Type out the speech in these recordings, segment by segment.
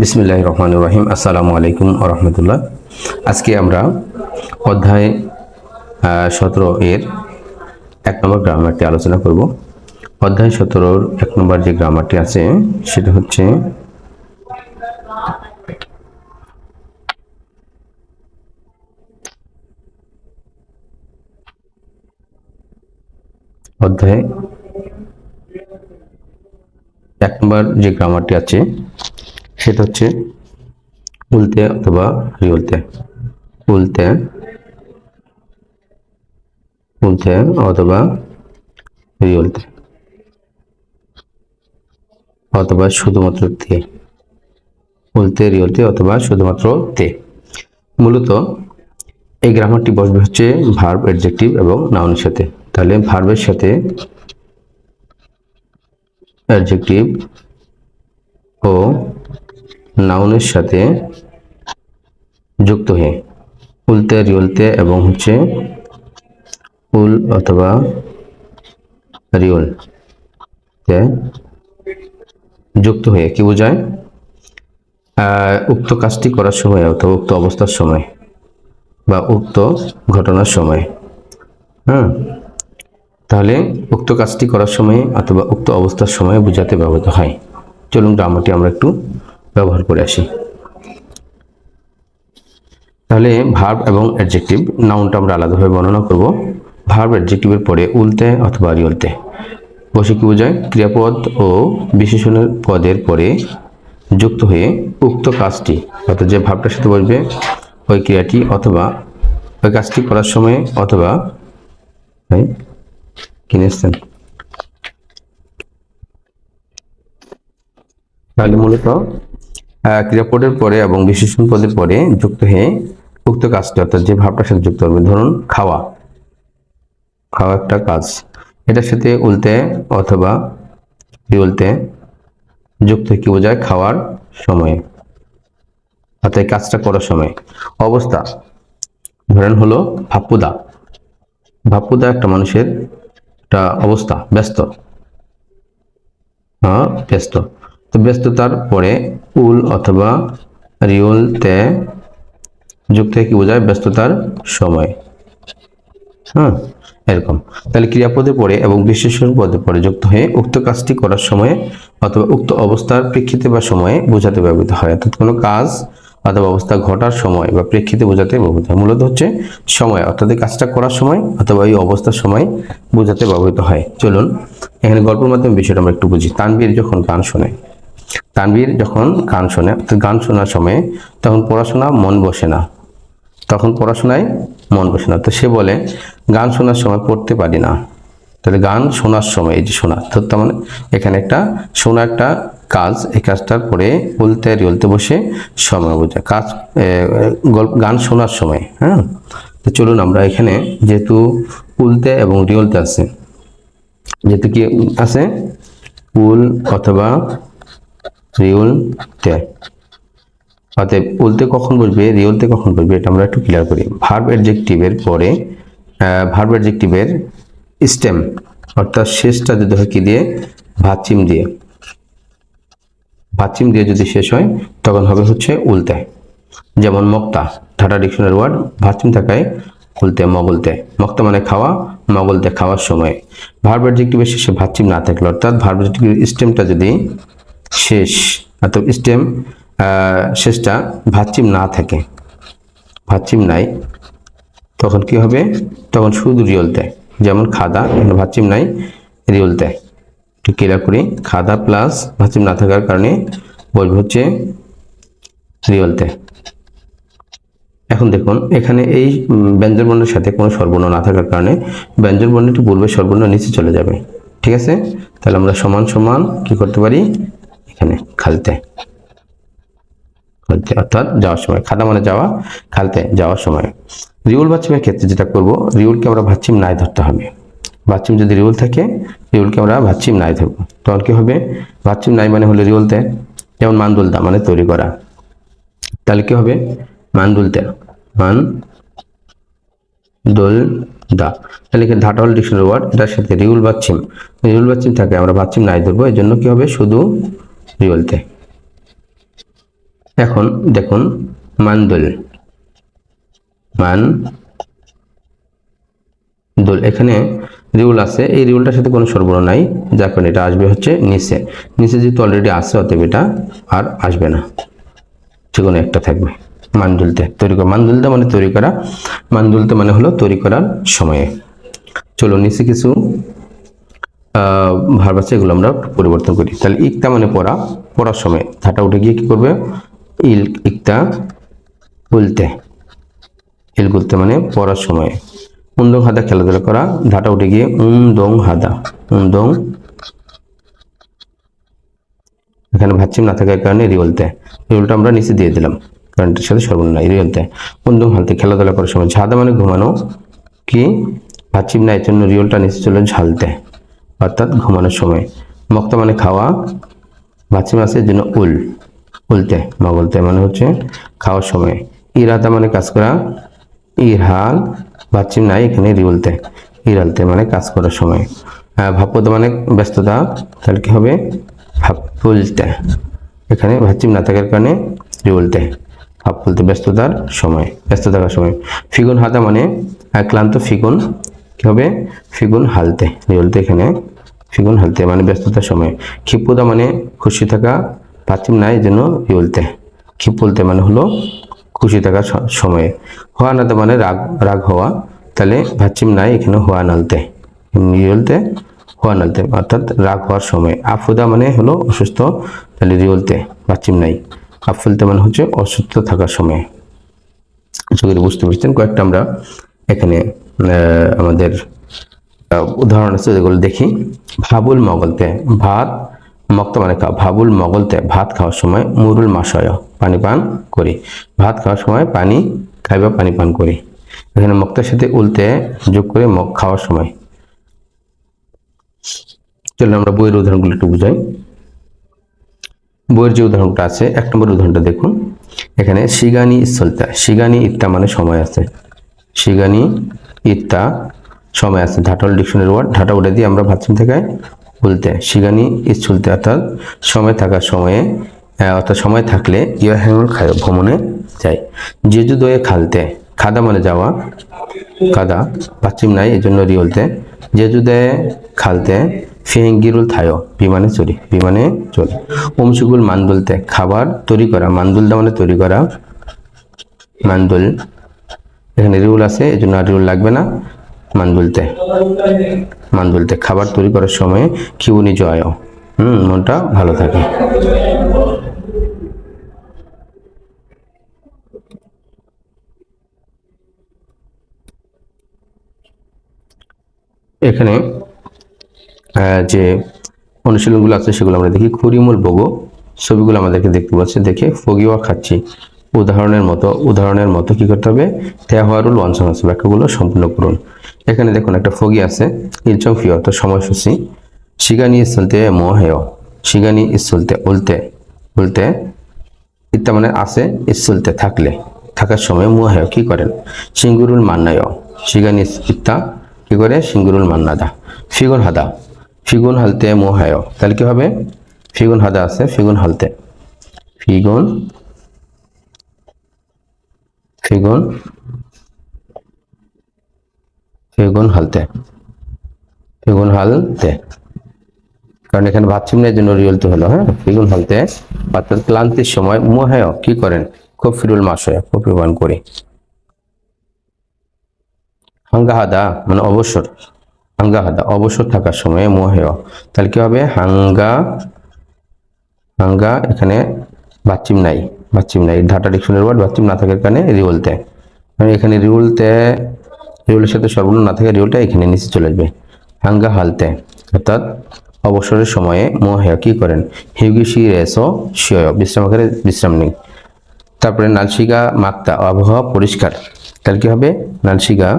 বিসমিল্লাহ রহমান রহিম আসসালামু আলাইকুম রহমতুল্লাহ আজকে আমরা অধ্যায় সতেরো এর এক নম্বর গ্রামারটি আলোচনা করব। অধ্যায় সতেরোর এক নম্বর যে গ্রামারটি আছে, সেটা হচ্ছে অধ্যায় এক নম্বর যে গ্রামারটি আছে সেটা হচ্ছে উল্টে অথবা রিউলতে। উল্টে উল্টে অথবা রিউলতে। অথবা শুধুমাত্র তে। উল্টে রিউলতে অথবা শুধুমাত্র তে। মূলত এই গ্রামারটি বসবে হচ্ছে ভার্ব অ্যাডজেক্টিভ এবং নাউনের সাথে। তাহলে ভার্বের সাথে অ্যাডজেক্টিভ ও নাউনের সাথে যুক্ত হয়ে উল্টে রিউলতে এবং হচ্ছে উল অথবা রিউল যুক্ত হয়ে কি বোঝায়? উক্ত কাজটি করার সময় অথবা উক্ত অবস্থার সময় বা উক্ত ঘটনার সময়। হ্যাঁ তাহলে উক্ত কাজটি করার সময় অথবা উক্ত অবস্থার সময় বোঝাতে ব্যবহৃত হয়। চলুন গ্রামারটি আমরা একটু ব্যবহার করে আসি। তাহলে ভার্ব এবং অ্যাডজেক্টিভ নাউনটা আমরা আলাদাভাবে বর্ণনা করব। ভার্ব অ্যাডজেক্টিভের পরে উল্টে অথবা রিউলতে বসে কি বোঝায় ক্রিয়াপদ ও বিশেষণের পদের পরে যুক্ত হয়ে উক্ত কাজটি, অর্থাৎ যে ভাবটার সাথে বসবে, ওই ক্রিয়াটি অথবা ওই কাজটি করার সময় অথবা ভাই কিনে এসছেন? তাহলে মূলত ক্রিয়াপদের পরে এবং বিশেষণ পদের পরে যুক্ত হয়ে উক্ত কাজটি, অর্থাৎ যে ভাবটার সাথে যুক্ত হবে ধরুন, খাওয়া। খাওয়া একটা কাজ। এটার সাথে উল্টে অথবা উল্টে? যুক্ত কি বোঝায়? খাওয়ার সময়ে। অর্থাৎ কাজটা করার সময়। অবস্থা। ধরেন হলো ভাপ্পুদা। ভাপ্পুদা একটা মানুষের একটা অবস্থা। ব্যস্ত। হ্যাঁ ব্যস্ত। তো ব্যস্ততার পরে উল অথবা রিউলতে যুক্ত হয়ে কি বোঝায়? ব্যস্ততার সময়। হ্যাঁ এরকম। তাহলে ক্রিয়াপদে পড়ে এবং বিশেষণ পদে পড়ে যুক্ত হয়ে উক্ত কাজটি করার সময়ে অথবা উক্ত অবস্থার প্রেক্ষিতে বা সময়ে বোঝাতে ব্যবহৃত হয়। অর্থাৎ কোনো কাজ অথবা অবস্থা ঘটার সময় বা প্রেক্ষিতে বোঝাতে ব্যবহৃত হয়। মূলত হচ্ছে সময়, অর্থাৎ কাজটা করার সময় অথবা এই অবস্থার সময় বোঝাতে ব্যবহৃত হয়। চলুন, এখানে গল্পের মাধ্যমে বিষয়টা আমরা একটু বুঝি। তানবীর যখন গান শোনে তানবীর যখন গান শোনে গান শোনার সময় তখন পড়াশোনা মন বসে না। তখন পড়াশোনায় মন বসে না। তো সে বলে, গান শোনার সময় পড়তে পারি না। তাহলে গান শোনার সময় এই যে শোনা, তো তার মানে এখানে একটা শোনা একটা কাজ, এই কাজটার পরে বলতে রিলতে বসে সময় বোঝা। কাজ গল্প, গান শোনার সময় হ্যাঁ? তো চলুন আমরা এখানে যেহেতু উলতে এবং রিওলতে আছে, যেহেতু কি আছে? উল অথবা রিউলতে অতএব উল্টে কখন বসবে রিওলতে কখন বসবে, এটা আমরা একটু ক্লিয়ার করি। ভার্ব অ্যাডজেক্টিভের পরে ভার্ব অ্যাডজেক্টিভের স্টেম অর্থাৎ শেষটা যদি হয় কি দিয়ে? ভাচিম দিয়ে। ভাচিম দিয়ে যদি শেষ হয়, তখন হবে হচ্ছে উল্টে যেমন মক্তা, ঢাটা ডিকশনারি ওয়ার্ড ভাচিম থাকায় উল্টে মগলতে। মক্তা মানে খাওয়া, মগলতে খাওয়ার সময়। ভার্ব অ্যাডজেক্টিভের শেষে ভাচিম না থাকলে, অর্থাৎ ভার্ব অ্যাডজেক্টিভের স্টেমটা যদি শেষ। অর্থাৎ স্টেম শেষটা ভাচ্চিম না থাকে। ভাচ্চিম নাই। তখন কি হবে? তখন শুধু রিওল দেয়। যেমন খাদা ভাচ্চিম নাই রিওল দেয়। একটু করি। খাদা প্লাস ভাচ্চিম না থাকার কারণে বলব হচ্ছে রিওল দেয়। এখন দেখুন এখানে এই উম, ব্যঞ্জন বর্ণের সাথে কোনো স্বরবর্ণ না থাকার কারণে ব্যঞ্জন বর্ণটি পূর্বে স্বরবর্ণ নিচে চলে যাবে। ঠিক আছে? তাহলে আমরা সমান সমান কি করতে পারি? এখানে খালতে। খালতে, অর্থাৎ যাওয়ার সময় খাদা মানে যাওয়া, খালতে যাওয়ার সময়। রিউল বাচ্চিমের ক্ষেত্রে যেটা করব, রিউলকে আমরা ভাচ্ছিম নাই ধরতে হবে। ভাচ্ছিম যদি রিউল থাকে, রিউলকে আমরা ভাচ্ছিম নাই ধরবো। তখন কি হবে? ভাচ্ছিম নাই মানে হলো রিউলতে যেমন মানদুলদা মানে তৈরি করা। তাহলে কি হবে? মানদুলতে মান দোল দা। তাহলে এখানে ধাটা ডিকশনারি ওয়ার্ড, এটার সাথে রিউল বাচ্চিম রিউল বাচ্চিম থাকে, আমরা বাচ্চিম নাই ধরবো এই জন্য কি হবে? শুধু রিউলতে এখন দেখুন, মানদুল। মান দোল এখানে রিউল আছে। এই রিউলটার সাথে কোনো সরবরাহ নাই। যার কারণে এটা আসবে হচ্ছে নিচে। নিচে যেহেতু অলরেডি আছে, অতএব এটা আর আসবে না। যে কোনো একটা থাকবে মানদুলতে। তৈরি করা মানদুলতে মানে তৈরি করা মানদুলতে মানে হলো তৈরি করার সময়ে। চলো নিচে কিছু ভার্ব আছে এগুলো আমরা পরিবর্তন করি। তাহলে ইকতা মানে পড়া। পড়ার সময় ধাটা উঠে গিয়ে কি করবে? ইল, ইকতা উলতে ইল, গুলতে মানে পড়ার সময়। উন্দং হাদা খেলাধুলা করা। ধাটা উঠে গিয়ে উম উমদং হাদা। উম উমদং এখানে ভাচ্ছিম না থাকার কারণে রিওলতে রিওলটা আমরা নিচে দিয়ে দিলাম। কারেন্টের সাথে সর্বর্ণ নাই রিওলতে উন্দং হালতে খেলাধুলা করার সময় ঝাদা মানে ঘুমানো। কি? ভাচ্ছিম না এর জন্য রিওলটা নিচে চলে ঝালতে। অর্থাৎ ঘুমানোর সময়। মক্তা মানে খাওয়া ভাচ্ছিম আছে এর জন্য উল। উলতে মগলতে মানে হচ্ছে খাওয়ার সময়। ইরাদা মানে কাজ করা, ইরহাল বাচ্চিম নাই, এখানে রিউলতে ইরালতে মানে কাজ করার সময়। ভাপ্যত মানে ব্যস্ততা, তাহলে কি হবে? ভাপুলতে এখানে ভাচ্চিম না থাকার কারণে রিউলতে ভাপুলতে ব্যস্ততার সময় ব্যস্ত থাকার সময়। ফিগুন হাতা মানে ক্লান্ত ফিগুন হবে ফিগুন হালতে রিউলতে এখানে ফিগুন হালতে মানে ব্যস্ততার সময়। ক্ষিপ্রতা মানে খুশি থাকা পাচ্ছিম নাই জন্য রিউলতে ক্ষিপুলতে মানে হলো খুশি থাকার সময়ে। হওয়া নাতে মানে রাগ রাগ হওয়া। তাহলে ভাচ্ছিম নাই, এখানে হওয়া নালতে। রিওলতে হওয়া নালতে, অর্থাৎ রাগ হওয়ার সময়। আফুদা মানে হলো অসুস্থ, তাহলে রিওলতে ভাচ্ছিম নাই। আফুলতে মানে হচ্ছে অসুস্থ থাকার সময়। বুঝতে পারছেন। কয়েকটা আমরা এখানে আমাদের উদাহরণ আছে যেগুলো দেখি। ভাবুল মগলতে ভাত মক্ত মানে খাওয়া। ভাবুল মগলতে ভাত খাওয়ার সময় মুরুল মাসয় পানি পান করি। ভাত খাওয়ার সময় পানি খাইবা, পানি পান করি। এখানে মক্তার সাথে উল্টে যোগ করে মগ খাওয়ার সময়। চলুন আমরা বইয়ের উদাহরণগুলো একটু বুঝাই। বইয়ের যে উদাহরণটা আছে, এক নম্বর উদাহরণটা দেখুন। এখানে শিগানি ইসলতা শিগানি ইত্তা মানে সময় আছে। শিগানি ইত্তা, সময় আছে, ঢাটল ডিকশনারি ওয়ার্ড, ঢাটা উঠে দিয়ে আমরা ভাবছিম থেকে বলতে, শিগানি ইসুলতে অর্থাৎ সময় থাকার সময়ে অর্থাৎ সময় থাকলে ইয়া হ্যাঙ্গল খায় ভ্রমণে যায়। জেজু দয়ে খালতে, খাদা মানে যাওয়া কাদা পাশ্চিম নাই এই জন্য রিওলতে জেজুদে খালতে, ফিহেঙ্গিরুল থায়ো, বিমানে চড়ি বিমানে চড়ি। ওমসুগুল মান্দুলতে, খাবার তৈরি করা, মান্দুলটা মানে তৈরি করা, মান্দুল এখানে রিউল আছে এই জন্য আর রিউল লাগবে না। মান বলতে মান বলতে খাবার তৈরি করার সময় খিউনি জয়, হুম, মনটা ভালো থাকে। এখানে যে অনুশীলনগুলো আছে, সেগুলো আমরা দেখি। খুরিমুল বগো ছবিগুলো আমাদেরকে দেখতে পাচ্ছে, দেখে ফগিওয়া খাচ্ছি। উদাহরণের মতো উদাহরণের মতো কি করতে হবে? তেওহারুল ওয়ানসন আছে ব্যাখ্যাগুলো সম্পূর্ণ করুন এখানে দেখুন একটা ফগি আছে, ইলচং ফি অর্থাৎ সময়সূচি। শিগানি চলতে মহেয় শিগানি চলতে উলতে উল্টে ইত্যা মানে আছে, ইসুলতে থাকলে, থাকার সময় মুহায় কি করেন? সিঙ্গুরুল মান্নায় শিগানি ইত্যা কি করে? সিঙ্গুরুল মান্নাদা, ফিগুন হাদা, ফিগুন হালতে মুহায় তাহলে কি হবে? ফিগুন হাদা আছে, ফিগুন হালতে, ফিগুন ফিগুন ফিগুন হালতে ফিগুন হালতে কারণ এখানে ভাবছিম না এই জন্য রিয়েলতে হলো হ্যাঁ? ফিগুন হালতে অর্থাৎ ক্লান্তির সময় মুহায় কি করেন? খুব ফিরুল মাসয় খুব প্রমাণ করে। হাঙ্গাহাদা মানে অবসর। হাঙ্গাহাদা, অবসর থাকার সময় মুহায় তাহলে কি হবে? হাঙ্গা হাঙ্গা এখানে বাচ্চিম নাই। বাচ্চিম নাই ঢাটা ডিকশনের ওয়ার্ড বাচ্চিম না থাকার কারণে রিউলতে মানে এখানে রিউলতে রিউলের সাথে সর্বর্ণ না থাকে রিউলটা এখানে নিচে চলে আসবে। হাঙ্গা হালতে, অর্থাৎ অবসরের সময়ে মোহেয়া কি করেন? হিউগিসি রেসো শিয় বিশ্রাম আকারে বিশ্রাম নেই। তারপরে নালশিগা মাক্তা, আবহাওয়া পরিষ্কার। তাহলে কি হবে? নালশিগা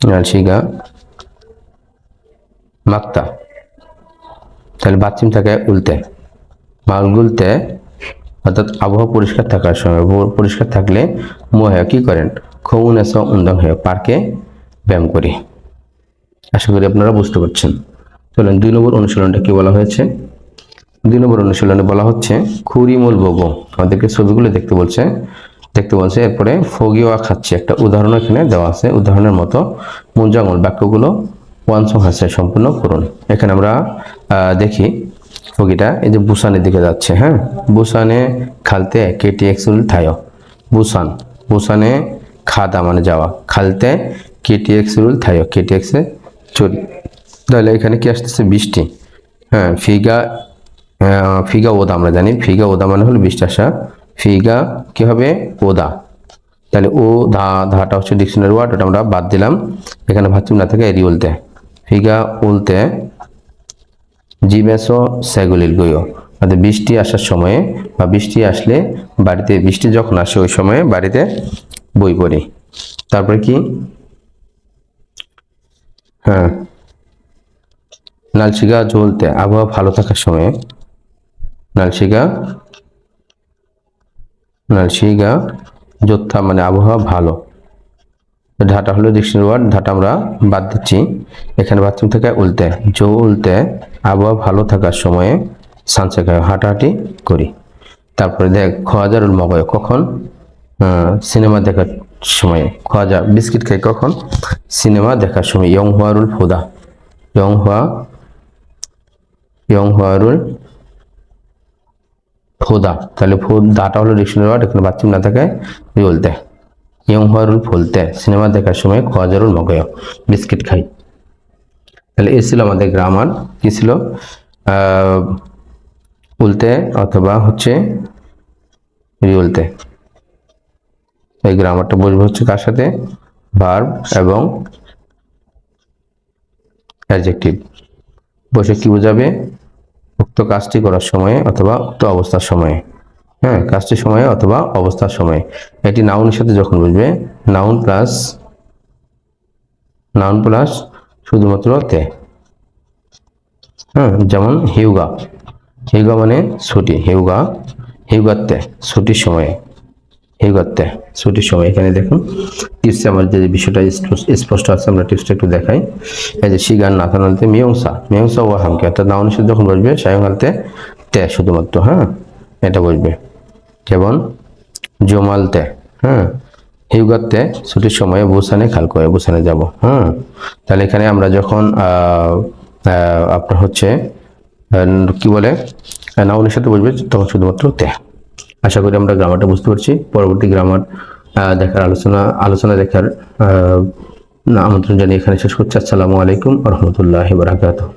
নালশিগা মাক্তা। তাহলে বাথরুম থাকে উল্টে মালগুলতে অর্থাৎ আবহাওয়া পরিষ্কার থাকার সময় আবহাওয়া পরিষ্কার থাকলে মোহে কি করেন? খৌন এস উন্দং হয়ে পার্কে ব্যায়াম করি। আশা করি আপনারা বুঝতে পারছেন। চলেন, দুই নম্বর অনুশীলনটা কি বলা হয়েছে? দুই নম্বর অনুশীলনে বলা হচ্ছে খুরিমুল বগো আমাদেরকে ছবিগুলো দেখতে বলছে। দেখতে বলছে, এরপরে ফগিওয়া খাচ্ছে। একটা উদাহরণ এখানে দেওয়া আছে, উদাহরণের মতো। মুঞ্জাঙ্গল বাক্যগুলো ওয়ানসং হাসে সম্পূর্ণ করুন। এখানে আমরা দেখি ফগিটা এই যে বুসানের দিকে যাচ্ছে হ্যাঁ? বুসানে খালতে কেটি এক্সুল থায়। বুসান, বুসানে খাদা মানে যাওয়া। খালতে কেটি এক্সুল থায়, কেটি এক্সে চুরি তাহলে এখানে কি আসতেছে? বৃষ্টি। হ্যাঁ ফিগা ফিগা ওদা আমরা জানি। ফিগা ওদা মানে হলো বৃষ্টি আসা। ফিগা কি হবে? ওদা। তাহলে ও ধা, ধাটা হচ্ছে ডিকশনারি ওয়ার্ড ওটা আমরা বাদ দিলাম। এখানে ভাবছি না থাকে এরি উলতে ফিগা উলতে জিবেসো সেগুলিল গইও অর্থাৎ বৃষ্টি আসার সময়ে বা বৃষ্টি আসলে বাড়িতে, বৃষ্টি যখন আসে ওই সময়ে বাড়িতে বই পড়ি। তারপরে কি? হ্যাঁ। নালশিগা জ্বলতে, আবহাওয়া ভালো থাকার সময়ে নালশিগা নালশিগা যোদ্ধা মানে আবহাওয়া ভালো। ঢাটা হলো ডিকশনারি ওয়ার্ড ঢাটা আমরা বাদ দিচ্ছি। এখানে বাথরুম থেকে উল্টে, জো উল্টে, আবহাওয়া ভালো থাকার সময়ে সানসে খায় হাঁটাহাঁটি করি। তারপরে দেখ খোয়াজারুল মগয় কখন? সিনেমা দেখার সময়ে। খোয়াজা, বিস্কিট খাই কখন? সিনেমা দেখার সময়। ইয়ং হুয়ারুল ফুদা। ইয়ং হুয়া, ইয়ং হুয়ারুল ফুদা। তাহলে ফুদ, দাটা হলো ডিকশনারি ওয়ার্ড এখানে বাথরুম না থাকে বলতে ইয়ং হুয়ারুল ফুলতে, সিনেমা দেখার সময় খোয়াজারুল মগয়, বিস্কিট খাই। তাহলে এ ছিল আমাদের গ্রামার কি ছিল? উল্টে অথবা হচ্ছে রিউলতে এই গ্রামারটা বসবে হচ্ছে কার সাথে? ভার্ব এবং অ্যাডজেক্টিভ বসে কি বোঝাবে? উক্ত কাজটি করার সময়ে অথবা উক্ত অবস্থার সময়ে। হ্যাঁ কাজটির সময়ে অথবা অবস্থার সময়ে। এটি নাউনের সাথে যখন বুঝবে নাউন প্লাস নাউন প্লাস শুধুমাত্র তে। হ্যাঁ যেমন হিউগা। হিউগা মানে ছুটি, হিউগা হিউগাতে ছুটির সময়ে। হিউগাতে ছুটির সময়। এখানে দেখুন টিপসে আমার যে বিষয়টা স্পষ্ট- আছে, আমরা টিপসটা একটু দেখাই। এই যে শিগান, নাথানালতে মিয়ংসা। মিয়ংসা ও হামকে অর্থাৎ নাউনের সাথে যখন বসবে সায়ংহালতে তে শুধুমাত্র হ্যাঁ? এটা বসবে। যেমন জমালতে হ্যাঁ হিউগাতে ছুটির সময়ে বুসানে খাল করে বুসানে যাব হ্যাঁ তাহলে এখানে আমরা যখন আপনার হচ্ছে কি বলে নাউনের সাথে বসবে তখন শুধুমাত্র তে। আশা করি আমরা গ্রামারটা বুঝতে পারছি। পরবর্তী গ্রামার দেখার আলোচনা আলোচনা দেখার আমন্ত্রণ জানিয়ে এখানে শেষ করছি। আসসালামু আলাইকুম রহমতুল্লাহ বারাকাতুহ।